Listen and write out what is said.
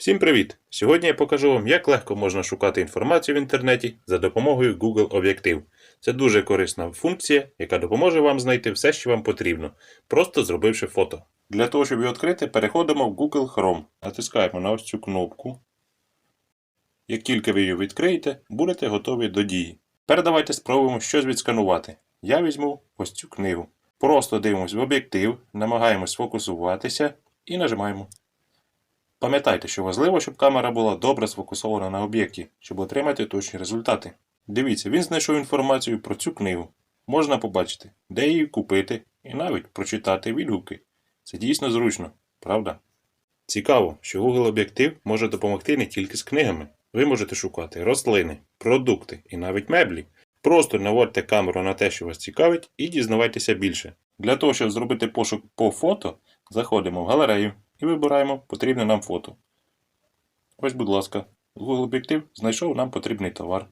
Всім привіт! Сьогодні я покажу вам, як легко можна шукати інформацію в інтернеті за допомогою Google Об'єктив. Це дуже корисна функція, яка допоможе вам знайти все, що вам потрібно, просто зробивши фото. Для того, щоб її відкрити, переходимо в Google Chrome, натискаємо на ось цю кнопку. Як тільки ви її відкриєте, будете готові до дії. Тепер давайте спробуємо щось відсканувати. Я візьму ось цю книгу. Просто дивимось в об'єктив, намагаємось сфокусуватися і нажимаємо. Пам'ятайте, що важливо, щоб камера була добре сфокусована на об'єкті, щоб отримати точні результати. Дивіться, він знайшов інформацію про цю книгу. Можна побачити, де її купити і навіть прочитати відгуки. Це дійсно зручно, правда? Цікаво, що Google об'єктив може допомогти не тільки з книгами. Ви можете шукати рослини, продукти і навіть меблі. Просто наводьте камеру на те, що вас цікавить, і дізнавайтеся більше. Для того, щоб зробити пошук по фото, заходимо в галерею і вибираємо потрібне нам фото. Ось, будь ласка, Google об'єктив знайшов нам потрібний товар.